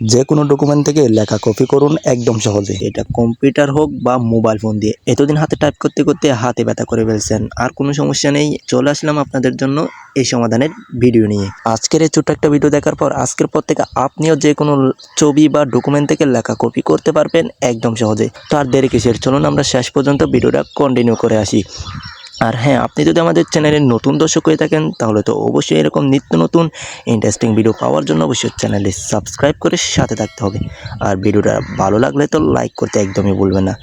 যে কোনো ডকুমেন্ট থেকে লেখা কপি করুন একদম সহজে। এটা কম্পিউটার হোক বা মোবাইল ফোন দিয়ে। এতদিন হাতে টাইপ করতে করতে হাতে ব্যথা করে ফেলছেন। আর কোনো সমস্যা নেই চলে আসলাম আপনাদের জন্য এই সমাধানের ভিডিও নিয়ে। আজকের এই ছোট্ট একটা ভিডিও দেখার পর আজকের পর থেকে আপনিও যে কোনো ছবি বা ডকুমেন্ট থেকে লেখা কপি করতে পারবেন একদম সহজে। তো আর দেরি কিসের? চলুন আমরা শেষ পর্যন্ত ভিডিওটা কন্টিনিউ করে আসি। আর হ্যাঁ আপনি যদি আমাদের চ্যানেলের নতুন দর্শক হয়ে থাকেন, তাহলে তো অবশ্যই এরকম নিত্য নতুন ইন্টারেস্টিং ভিডিও পাওয়ার জন্য অবশ্যই চ্যানেলটি সাবস্ক্রাইব করে সাথে থাকতে হবে। আর ভিডিওটা ভালো লাগলে তো লাইক করতে একদমই ভুলবেন না।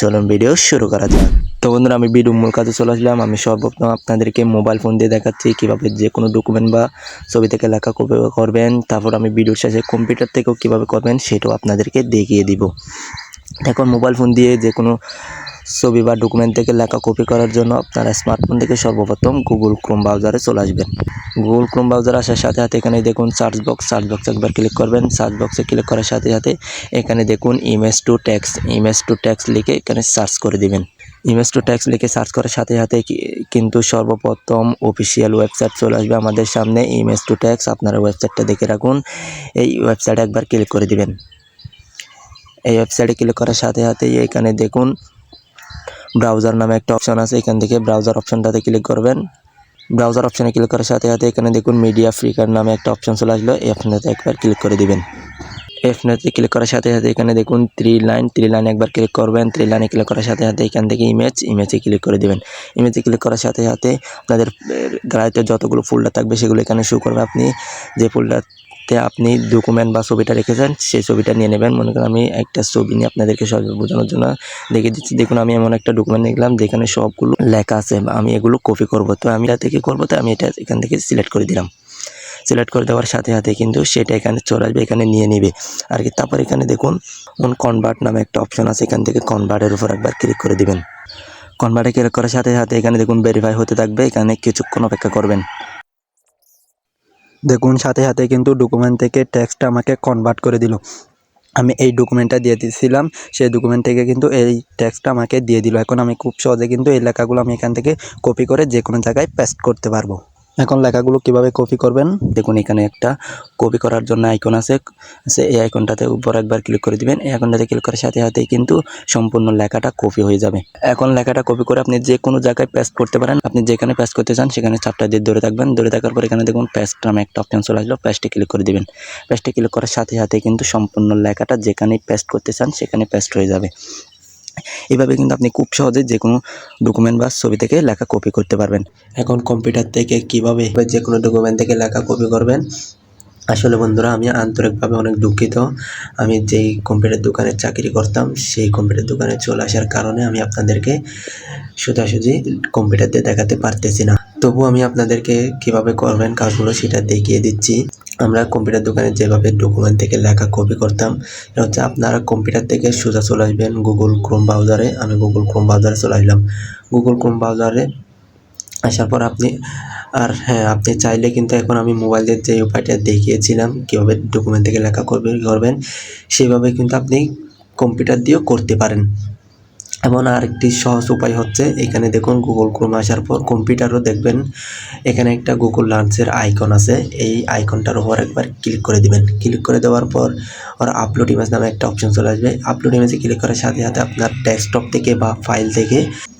চলুন ভিডিও শুরু করা যাক। তো বন্ধুরা, আমি ভিডিও মূল কাজে চলে আসলাম। আমি সর্বপ্রথম আপনাদেরকে মোবাইল ফোন দিয়ে দেখাচ্ছি। কীভাবে যে কোনো ডকুমেন্ট বা ছবি থেকে লেখা করবেন, তারপর আমি ভিডিওর শেষে কম্পিউটার থেকেও কীভাবে করবেন, সেটাও আপনাদেরকে দেখিয়ে দিব। এখন মোবাইল ফোন দিয়ে যে কোনো ছবি বা ডকুমেন্ট থেকে লেখা কপি করার জন্য আপনারা স্মার্টফোন থেকে সর্বপ্রথম গুগল ক্রোম ব্রাউজারে চলে আসবেন। গুগল ক্রোম ব্রাউজার আসার সাথে সাথে এখানে দেখুন সার্চ বক্স সার্চ বক্সে একবার ক্লিক করবেন। সার্চ বক্সে ক্লিক করার সাথে সাথে এখানে দেখুন image to text image to text লিখে এখানে সার্চ করে দিবেন। ইমেজ টু ট্যাক্স লিখে সার্চ করার সাথে সাথে কিন্তু সর্বপ্রথম অফিসিয়াল ওয়েবসাইট চলে আসবে আমাদের সামনে ইমেজ টু ট্যাক্স আপনারা ওয়েবসাইটটা দেখে রাখুন। এই ওয়েবসাইটে একবার ক্লিক করে দিবেন। এই ওয়েবসাইটে ক্লিক করার সাথে সাথেই এখানে দেখুন ব্রাউজার নামে একটা অপশন আছে, এখান থেকে ব্রাউজার অপশনটাতে ক্লিক করবেন। ব্রাউজার অপশনে ক্লিক করার সাথে সাথে এখানে দেখুন মিডিয়া ফ্রিকার নামে একটা অপশন চলে আসলো, এই একবার ক্লিক করে দিবেন। অপশনটাতে ক্লিক করার সাথে সাথে এখানে দেখুন থ্রি লাইন থ্রি লাইন একবার ক্লিক করবেন। থ্রি লাইনে ক্লিক করার সাথে সাথে এখান থেকে ইমেজ ইমেজে ক্লিক করে দিবেন। ইমেজে ক্লিক করার সাথে সাথে আপনাদের গাড়িতে যতগুলো ফোল্ডার থাকবে সেগুলো এখানে শো করবে আপনি যে ফোল্ডারতে আপনি ডকুমেন্ট বা ছবিটা রেখেছেন, সেই ছবিটা নিয়ে নেবেন। মনে করেন আমি একটা ছবি নিয়ে আপনাদেরকে সহজে বোঝানোর জন্য দেখে দিচ্ছি। দেখুন, আমি এমন একটা ডকুমেন্ট নিলাম যেখানে সবগুলো লেখা আছে। আমি এগুলো কপি করব। তো আমি এটা থেকে করব, তো আমি এটা এখান থেকে সিলেক্ট করে দিলাম। সিলেক্ট করে দেওয়ার সাথে সাথে কিন্তু সেটা এখানে চলে আসবে, এখানে নিয়ে নিবে। আর কি, তারপর এখানে দেখুন কনভার্ট নামে একটা অপশন আছে, এখান থেকে কনভার্টের উপর একবার ক্লিক করে দিবেন। কনভার্টে ক্লিক করার সাথে সাথে এখানে দেখুন ভেরিফাই হতে থাকবে। এখানে কিছুক্ষণ অপেক্ষা করবেন। দেখুন, সাথে সাথে কিন্তু ডকুমেন্ট থেকে ট্যাক্সটা আমাকে কনভার্ট করে দিল। আমি এই ডকুমেন্টটা দিয়ে দিয়েছিলাম সেই ডকুমেন্ট থেকে কিন্তু এই ট্যাক্সটা আমাকে দিয়ে দিল। এখন আমি খুব সহজে কিন্তু এই লেখাগুলো আমি এখান থেকে কপি করে যে কোনো জায়গায় পেস্ট করতে পারব। এখন লেখাগুলো কীভাবে কপি করবেন? দেখুন, এখানে একটা কপি করার জন্য আইকন আছে। সে এই আইকনটাতে উপর একবার ক্লিক করে দিবেন। এই আইকনটাতে ক্লিক করার সাথে সাথেই কিন্তু সম্পূর্ণ লেখাটা কপি হয়ে যাবে। এখন লেখাটা কপি করে আপনি যে কোনো জায়গায় পেস্ট করতে পারেন। আপনি যেখানে পেস্ট করতে চান, সেখানে চাপটা দিয়ে ধরে থাকবেন। ধরে থাকার পর এখানে দেখুন পেস্ট নামে একটা অপশন চলে আসলো। পেস্টে ক্লিক করে দিবেন। পেস্টে ক্লিক করার সাথে সাথে কিন্তু সম্পূর্ণ লেখাটা যেখানেই পেস্ট করতে চান, সেখানে পেস্ট হয়ে যাবে। এভাবে কিন্তু আপনি খুব সহজে যে কোনো ডকুমেন্ট বা ছবি থেকে লেখা কপি করতে পারবেন। এখন কম্পিউটার থেকে কীভাবে যে কোনো ডকুমেন্ট থেকে লেখা কপি করবেন? আসলে বন্ধুরা, আমি আন্তরিকভাবে অনেক দুঃখিত। আমি যেই কম্পিউটার দোকানে চাকরি করতাম, সেই কম্পিউটার দোকানে চলে আসার কারণে আমি আপনাদেরকে সোজাসুজি কম্পিউটার দিয়ে দেখাতে পারতেছি না। তবু আমি আপনাদেরকে কীভাবে করবেন কাজগুলো সেটা দেখিয়ে দিচ্ছি। আমরা কম্পিউটার দোকানে যেভাবে ডকুমেন্ট থেকে লেখা কপি করতাম, এটা হচ্ছে আপনারা কম্পিউটার থেকে সোজা চলে আসবেন গুগল ক্রোম ব্রাউজারে আমি গুগল ক্রোম ব্রাউজারে চলে আসলাম। গুগল ক্রোম ব্রাউজারে আসার পর আপনি, আর হ্যাঁ আপনি চাইলে কিন্তু এখন আমি মোবাইলের যে উপায়টা দেখিয়েছিলাম, কীভাবে ডকুমেন্ট থেকে লেখা করবে করবেন, সেভাবে কিন্তু আপনি কম্পিউটার দিয়েও করতে পারেন। এমন আরেকটি সহজ উপায় হচ্ছে, এখানে দেখুন গুগল ক্রোম আসার পর কম্পিউটারও দেখবেন, এখানে একটা গুগল লান্সের আইকন আছে, এই আইকনটার উপর একবার ক্লিক করে দিবেন। ক্লিক করে দেওয়ার পর ওর আপলোড ইমেজ নামে একটা অপশন চলে আসবে। আপলোড ইমেজে ক্লিক করার সাথে সাথে আপনার ডেস্কটপ থেকে বা ফাইল থেকে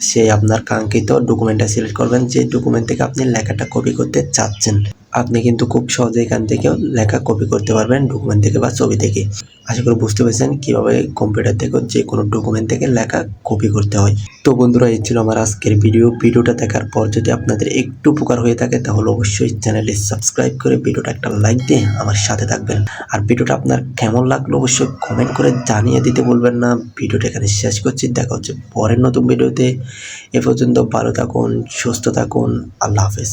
সে আপনার কাঙ্ক্ষিত ডকুমেন্টটা সিলেক্ট করবেন। যে ডকুমেন্ট থেকে আপনি লেখাটা কপি করতে চাচ্ছেন। আপনি কিন্তু খুব সহজে এখান থেকেও লেখা কপি করতে পারবেন ডকুমেন্ট থেকে বা ছবি থেকে। আশা করি বুঝতে পেরেছেন কীভাবে কম্পিউটার থেকে যে কোনো ডকুমেন্ট থেকে লেখা কপি করতে হয়। তো বন্ধুরা, এই ছিল আমার আজকের ভিডিও ভিডিওটা দেখার পর যদি আপনাদের একটু উপকার হয়ে থাকে, তাহলে অবশ্যই চ্যানেলটি সাবস্ক্রাইব করে ভিডিওটা একটা লাইক দিয়ে আমার সাথে থাকবেন। আর ভিডিওটা আপনার কেমন লাগল অবশ্যই কমেন্ট করে জানিয়ে দিতে বলবেন না। ভিডিওটা এখানে শেষ করছি। দেখা হচ্ছে পরের নতুন ভিডিওতে এ পর্যন্ত ভালো থাকুন, সুস্থ থাকুন। আল্লাহ হাফেজ।